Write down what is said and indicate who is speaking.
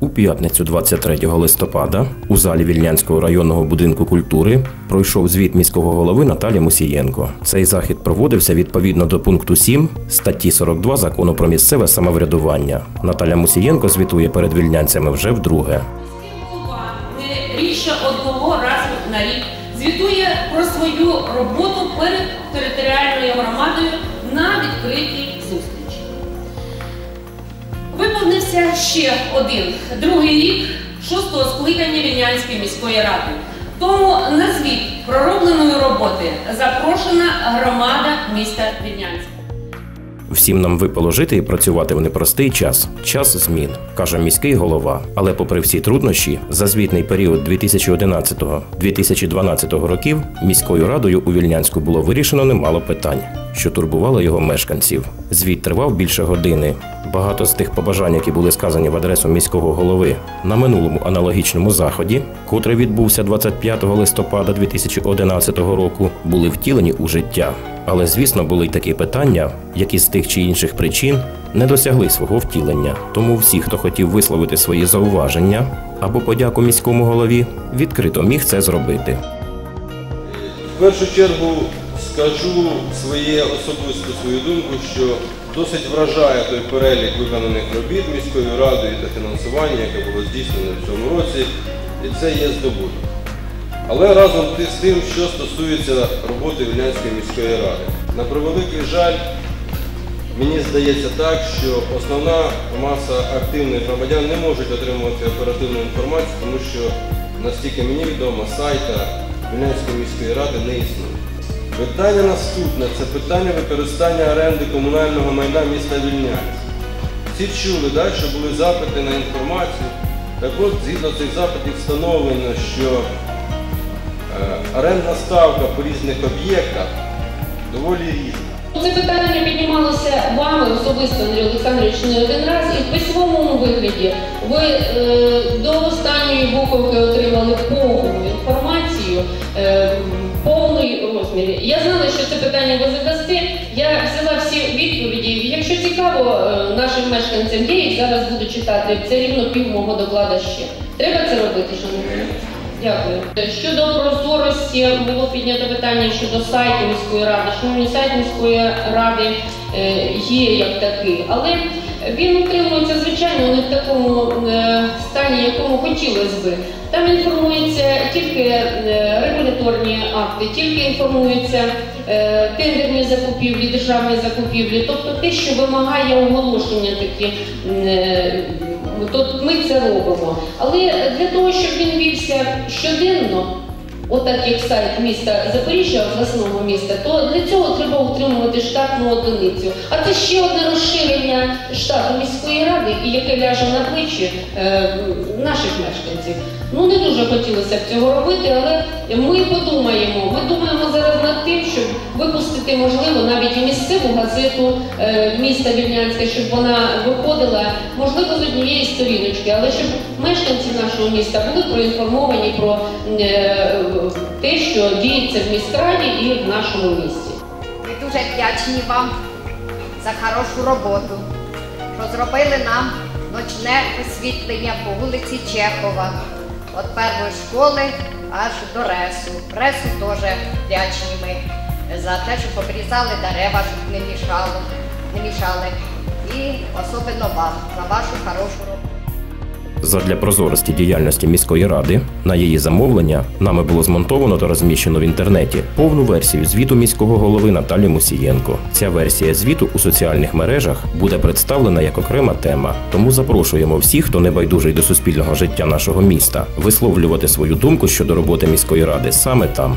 Speaker 1: У п'ятницю 23 листопада у залі Вільнянського районного будинку культури пройшов звіт міського голови Наталі Мусієнко. Цей захід проводився відповідно до пункту 7 статті 42 закону про місцеве самоврядування. Наталя Мусієнко звітує перед вільнянцями вже вдруге.
Speaker 2: Не рідше одного разу на рік звітує про свою роботу перед територіальною громадою на відкритій ще один другий рік шостого скликання Вільнянської міської ради. Тому на звіт проробленої роботи запрошена громада міста Вільнянська.
Speaker 1: Всім нам випало жити і працювати в непростий час, час змін, каже міський голова. Але, попри всі труднощі, за звітний період 2011-2012 років міською радою у Вільнянську було вирішено немало питань, що турбувало його мешканців. Звіт тривав більше години. Багато з тих побажань, які були сказані в адресу міського голови на минулому аналогічному заході, котрий відбувся 25 листопада 2011 року, були втілені у життя. Але, звісно, були й такі питання, які з тих чи інших причин не досягли свого втілення. Тому всі, хто хотів висловити свої зауваження або подяку міському голові, відкрито міг це зробити.
Speaker 3: В першу чергу скажу своє особисто свою думку, що досить вражає той перелік виконаних робіт міською радою та фінансування, яке було здійснено в цьому році, і це є здобуток. Але разом з тим, що стосується роботи Вільнянської міської ради. На превеликий жаль, мені здається так, що основна маса активних громадян не можуть отримувати оперативну інформацію, тому що, настільки мені відомо, сайта Вільнянської міської ради не існує. Питання наступне це питання використання оренди комунального майна міста Вільнянськ. Всі чули, да, що були запити на інформацію. Так от, згідно цих запитів встановлено, що орендна ставка по різних об'єктах доволі різна.
Speaker 2: Це питання піднімалося вами особисто, Андрій Олександрович, не один раз, і в письмовому вигляді ви е, до останньої буковки отримали повну інформацію, е, повний розмір. Я знала, що це питання ви задасте. Я взяла всі відповіді. Якщо цікаво е, нашим мешканцям, я їх зараз буду читати. Це рівно пів мого докладу ще. Треба це робити, шановні. Дякую. Щодо прозорості було піднято питання щодо сайту міської ради. Шановні сайт міської ради е, є як такий, але він утримується звичайно не в такому е, стані, якому хотілося би. Там інформуються тільки е, регуляторні акти, тільки інформуються тендерні закупівлі, державні закупівлі, тобто те, що вимагає оголошення такі. Е, то ми це робимо. Але для того, щоб він вівся щоденно, отак як сайт міста Запоріжжя, обласного міста, то для цього треба утримувати штатну одиницю. А це ще одне розширення штату міської ради, і яке ляже на плечі е, наших мешканців. Ну не дуже хотілося б цього робити, але ми подумаємо. Ми думаємо зараз над тим, щоб випустити, можливо, навіть місцеву газету е, міста Вільнянська, щоб вона виходила, можливо, з однієї сторіночки, але щоб мешканці нашого міста були проінформовані про е, те, що діється в міськраді і в нашому місті.
Speaker 4: Дуже вдячні вам за хорошу роботу, що зробили нам ночне освітлення по вулиці Чехова від першої школи аж до ресу. Ресу теж вдячні ми за те, що обрізали дерева, щоб не мішало, не мішали. І особливо вам за вашу хорошу роботу.
Speaker 1: Задля прозорості діяльності міської ради на її замовлення нами було змонтовано та розміщено в інтернеті повну версію звіту міського голови Наталі Мусієнко. Ця версія звіту у соціальних мережах буде представлена як окрема тема. Тому запрошуємо всіх, хто не байдужий до суспільного життя нашого міста, висловлювати свою думку щодо роботи міської ради саме там.